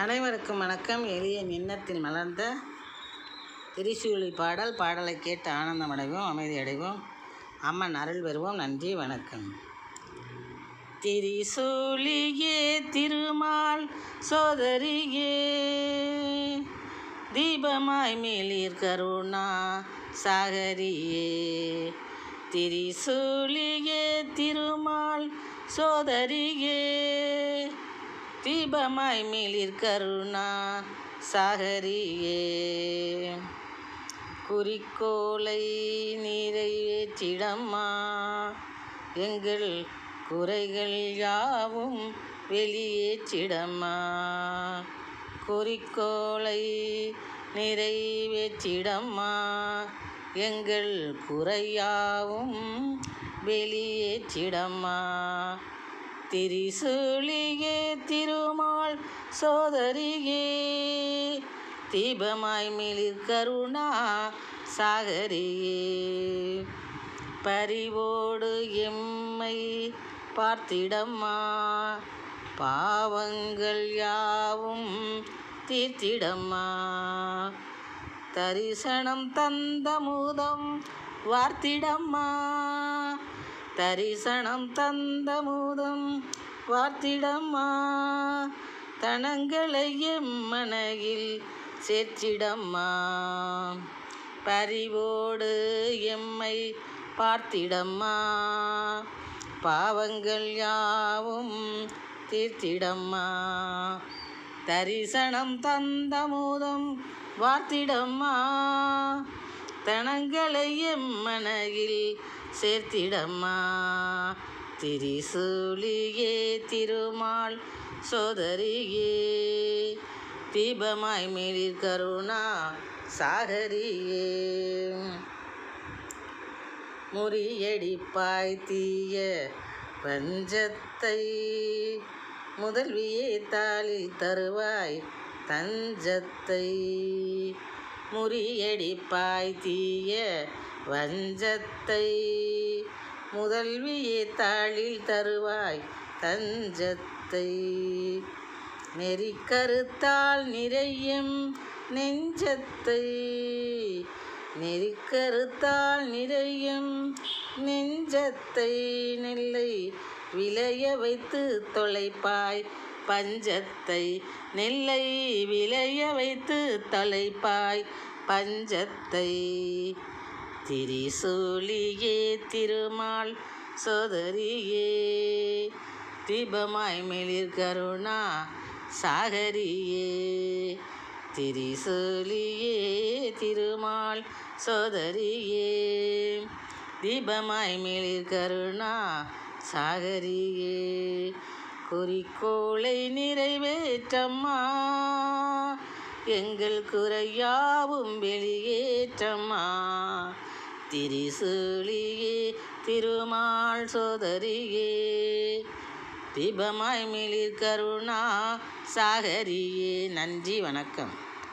அனைவருக்கும் வணக்கம். எளிய எண்ணத்தில் மலர்ந்த திரிசூலி பாடல் பாடலை கேட்டு ஆனந்தம் அடைவோம் அமைதி அடைவோம் அம்மன் அருள் பெறுவோம். நன்றி வணக்கம். திரிசூலியே திருமால் சோதரியே தீபமாய் மேலீர் கருணா சாகரியே. திரிசூலியே திருமால் சோதரியே தீபமாய் மிளிர் கருணா சாகரியே. குறிக்கோளை நிறைவேற்றிடம்மா எங்கள் குறைகள் யாவும் வெளியேற்றிடம்மா குறிக்கோளை நிறைவேற்றிடம்மா எங்கள் குறையாவும் வெளியேற்றிடம்மா திரிசூலியே திருமால் சோதரியே. தீபமாய் மிளிர் கருணா சாகரியே. பரிவோடு எம்மை பார்த்திடம்மா. பாவங்கள் யாவும் தீர்த்திடம்மா. தரிசனம் தந்த முதம் வார்த்திடம்மா. தரிசனம் தந்த முதம் வார்த்திடம்மா. தனங்களை எம்மனையில் சேர்த்திடம்மா. பரிவோடு எம்மை பார்த்திடம்மா. பாவங்கள் யாவும் தீர்த்திடம்மா. தரிசனம் தந்த மூதம் வார்த்திடம்மா. தனங்களை எம்மனையில் சேர்த்திடம்மா. திரிசூலியே திருமால் சோதரியே. தீபமாய் மேலிர் கருணா சாகரியே. முறியடிப்பாய் தீய பஞ்சத்தை முதல்வியே தாளில் தருவாய் தஞ்சத்தை. முறியடிப்பாய் தீய வஞ்சத்தை முதல்வியே தாளில் தருவாய் தஞ்சத்தை. நெறிக்கருத்தால் நிறையும் நெஞ்சத்தை. நெறிக்கருத்தால் நிறையும் நெஞ்சத்தை. நெல்லை விளைய வைத்து தொலைப்பாய் பஞ்சத்தை. நெல்லை விளைய வைத்து தொலைப்பாய் பஞ்சத்தை. திரிசூலியே திருமால் சோதரியே. தீபமாய் மெளிர் கருணா சாகரியே. திரிசூலியே திருமால் சோதரியே. தீபமாய் மேலிர் கருணா சாகரியே. குறிக்கோளை நிறைவேற்றம்மா. எங்கள் குறையாவும் வெளியேற்றம்மா. திரிசூலியே திருமால் சோதரியே. தீபமாய் மிளிர் கருணா சாகரியே. நன்றி வணக்கம்.